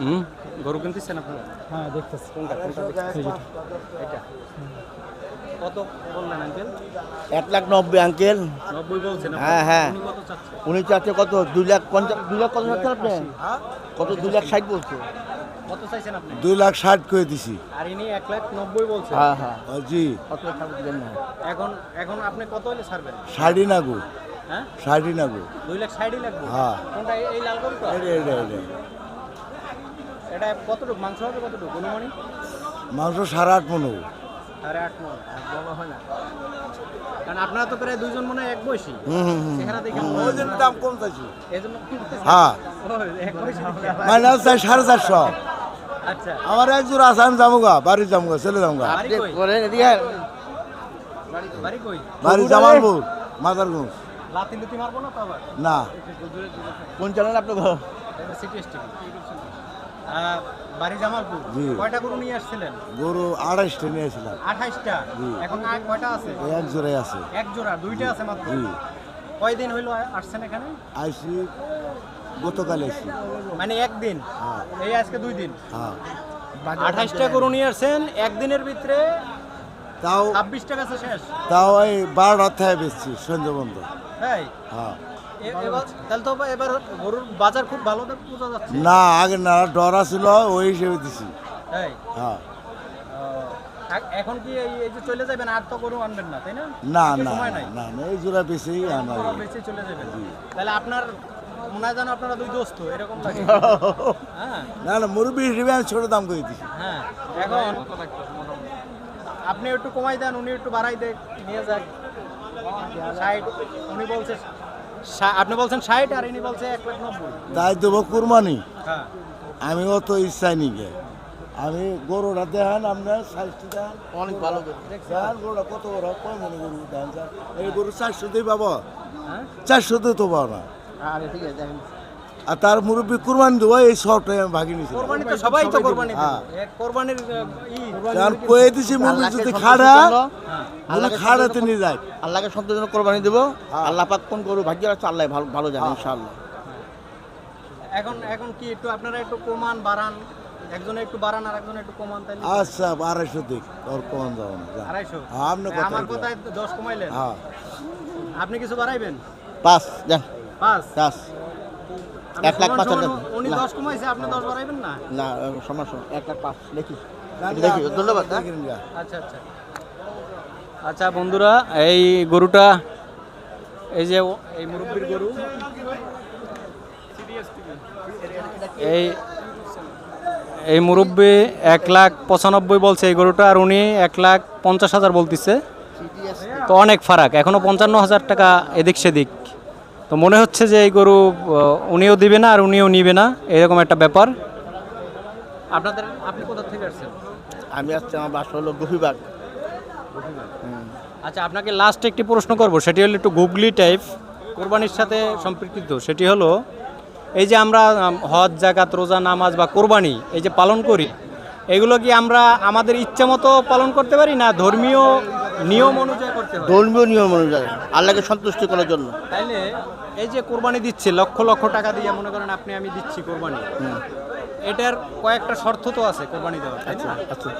হুম গরু কিনতেছেন আপনারা? হ্যাঁ দেখতেছি। কোনটা কোনটা এটা কত বললেন আঙ্কেল এক লাখ নব্বই আঙ্কেল নব্বই বলছেন হ্যাঁ, হ্যাঁ। উনি চাচ্ছে কত? দুই লাখ পঞ্চাশ দুই লাখ কত চাচ্ছে আপনি? কত দুই লাখ ষাট বলছে। কত চাইছেন আপনি? দুই লাখ ষাট করে দিছি। আর ইনি এক লাখ নব্বই বলছেন। হ্যাঁ হ্যাঁ। জি। কত না এখন এখন আপনি কত হলে ছাড়বেন? ষাটই নাগু হ্যাঁ? ষাটই নাগু দুই লাখ ষাটই লাগবে? হ্যাঁ। কোনটা এই- লাল গরুটা? এটা এটা এটা কতটুকু মাংস হবে কতটুকু অনুমানিক? মাংস সাড়ে আট মনে সাড়ে আট মন বাবা হয় না। কারণ আপনারা তো প্রায় দুইজন মনে এক বয়সী। হুম হুম হুম। চেহারা দেখে ওই জন্য দাম কম চাইছি। এই জন্য হ্যাঁ। চাই সাড়ে চারশো। আচ্ছা। আমার এক জোর আছে আমি যাব বাড়ি যাব চলে যাব আয়। বাড়ি কই? বাড়ি জামালপুর মাদারগঞ্জ। না তো আবার? না। কোন চ্যানেল আপনার বাড়ি জামালপুর। কয়টা গরু নিয়ে আসছিলেন? গরু আড়াইশটা নিয়েছিলাম আঠাইশটা? এখন আর কয়টা আছে? এই এক আছে। এক জোড়া দুইটা আছে মাত্র? কয়দিন হইল আসছেন এখানে? আইসি গতকাল এসি মানে একদিন? হ্যাঁ। এই আজকে দুই দিন? হ্যাঁ। আঠাইশটা গরু নিয়ে আসছেন একদিনের ভিতরে তাও ছাব্বিশ টাকা শেষ। তাও এই বারোটা থেকে বেচছি সন্ধ্যে বন্ধ হ্যাঁ। এবার তাহলে তো এবার গরুর বাজার খুব ভালো বোঝা যাচ্ছে। না আগে না ডরা ছিল ওই হিসেবে দিছি। হ্যাঁ। এখন কি এই যে চলে যাবেন আর তো গরু আনবেন না তাই না? না না না না এই জোড়া বেশি আমার বেঁচে চলে যাবেন। তাহলে আপনার মনে হয় যেন আপনারা দুই দোস্ত এরকম হ্যাঁ। না না মুরব্বী হিসেবে আমি ছোট দাম করে দিছি। হ্যাঁ এখন আপনি একটু কমাই দেন উনি একটু বাড়াই দেন নিয়ে যাক। ষাট উনি বলছে আপনি বলছেন ষাট আর ইনি বলছে এক লাখ নব্বই। তাই দেবো কুরবানি। হ্যাঁ। আমি অত ইচ্ছাই নি গে আমি গরুটা দেখেন আপনার সাইজটা দেখেন। অনেক ভালো দেখেন গরুটা কত বড় কয় মনে গরু? দেখেন স্যার। এই গরু চারশোতেই পাবো হ্যাঁ? চারশোতে তো পাবো না আরে ঠিক আছে দেখেন। আর তার মুরব্বী কুরবানি দেবো এই সবটাই আমি ভাগি নিছি কোরবানি তো সবাই তো কোরবানি হ্যাঁ। এক কোরবানির আহ, ই কারণ কয়ে দিছি মুরব্বী যদি খাড়া হ্যাঁ খাড়াতে নিয়ে যায়। আল্লাহকে সন্তুষ্ট জন্য কোরবানি দেবো। আল্লাহ পাক কোন গরু ভাগ্য আছে আল্লাহ ভালো ভালো জানে ইনশাআল্লাহ। এখন এখন কি একটু আপনারা একটু কমান বাড়ান? একজনে একটু বাড়ান আর একজনে একটু কমান তাইলে। আচ্ছা দিক। কমান না হ্যাঁ, আপনি কথা আমার কথায় দশ কমাইলেন। হ্যাঁ। আপনি কিছু বাড়াইবেন? পাঁচ দেন। পাঁচ। এক লাখ পাঁচ হাজার। উনি দশ কমাইছে আপনি দশ বাড়াইবেন না? না সমস্যা এক লাখ পাঁচ দেখি। দেখি ধন্যবাদ হ্যাঁ? আচ্ছা আচ্ছা। আচ্ছা বন্ধুরা এই গরুটা এই যে এই মুরব্বির গরু এই এই মুরব্বি এক লাখ পঁচানব্বই বলছে এই গরুটা আর উনি এক লাখ পঞ্চাশ হাজার বলতেছে। তো অনেক ফারাক এখনও পঞ্চান্ন হাজার টাকা এদিক সেদিক। তো মনে হচ্ছে যে এই গরু উনিও দিবে না আর উনিও নিবে না এরকম একটা ব্যাপার। আপনাদের আপনি কোথা থেকে আসছেন? আমি আসছি আমার বাসা হলো গফিবাগ। আচ্ছা আপনাকে লাস্ট একটি প্রশ্ন করব সেটি হলো একটু গুগলি টাইপ কোরবানির সাথে সম্পর্কিত সেটি হলো এই যে আমরা হজ জাকাত রোজা নামাজ বা কোরবানি এই যে পালন করি এগুলো কি আমরা আমাদের ইচ্ছা মতো পালন করতে পারি না ধর্মীয় নিয়ম অনুযায়ী ধর্মীয় নিয়ম অনুযায়ী আল্লাহকে সন্তুষ্টি করার জন্য। তাইলে এই যে কোরবানি দিচ্ছে লক্ষ লক্ষ টাকা দিয়ে মনে করেন আপনি আমি দিচ্ছি কোরবানি। এটার কয়েকটা শর্ত তো আছে কোরবানি দেওয়ার তাই না? আচ্ছা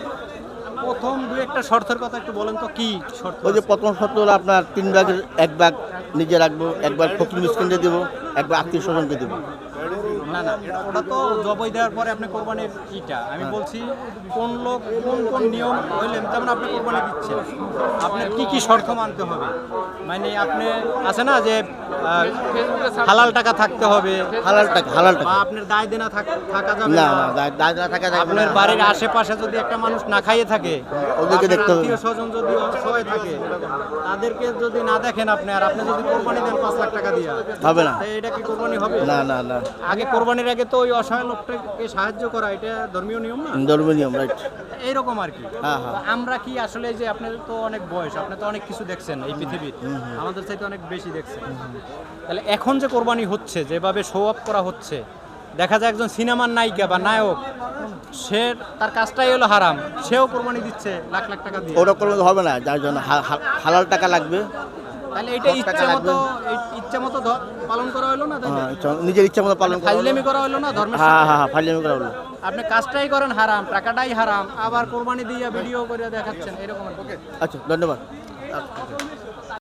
প্রথম দু একটা শর্তের কথা একটু বলেন তো কি শর্ত ওই যে প্রথম শর্ত হলো আপনার তিন ভাগের এক ভাগ নিজে রাখব এক ভাগ ফকির মিসকিনকে দেবো এক ভাগ আত্মীয় স্বজনকে দেবো। না না ওটা তো জবাই দেওয়ার পরে আপনি কোরবানির ইটা। আমি বলছি কোন লোক কোন কোন নিয়ম হইলে যেমন আপনি কোরবানি দিচ্ছেন আপনার কি কি শর্ত মানতে হবে? মানে আপনি আছে না যে হালাল টাকা থাকতে হবে হালাল টাকা হালাল টাকা। আপনার দায় দেনা থাকা যাবে না দায়- দায় না থাকা যাবে আপনার বাড়ির আশেপাশে যদি একটা মানুষ না খাইয়ে থাকে ওদেরকে দেখতে হবে। স্বজন যদি অসহায় থাকে তাদেরকে যদি না দেখেন আপনি আর আপনি যদি কোরবানি দেন পাঁচ লাখ টাকা দিয়ে হবে না। এটা কি কোরবানি হবে? না না না। আগে কোরবানির আগে তো ওই অসহায় লোকটাকে সাহায্য করা এটা ধর্মীয় নিয়ম না? ধর্মীয় নিয়ম রাইট এইরকম আর কি। হ্যাঁ, হ্যাঁ। আমরা কি আসলে যে আপনার তো অনেক বয়স আপনি তো অনেক কিছু দেখছেন এই পৃথিবীর আমাদের চাইতে অনেক বেশি দেখছেন। তাহলে এখন যে কোরবানি হচ্ছে যেভাবে শো আপ করা হচ্ছে দেখা যায় একজন সিনেমার নায়িকা বা নায়ক সে তার কাজটাই হলো হারাম সেও কোরবানি দিচ্ছে লাখ লাখ টাকা দিয়ে। ওটা কোনো হবে না যার জন্য হালাল টাকা লাগবে। তাহলে এটা ইচ্ছা মতো ইচ্ছা মতো পালন করা হলো না? তাহলে হ্যাঁ, নিজের ইচ্ছা মতো পালন করা হলো। করা হলো না? ধর্মের হ্যাঁ হ্যাঁ করা হলো। আপনি কাজটাই করেন হারাম টাকাটাই হারাম আবার কোরবানি দিয়ে ভিডিও করে দেখাচ্ছেন এরকম আচ্ছা ধন্যবাদ।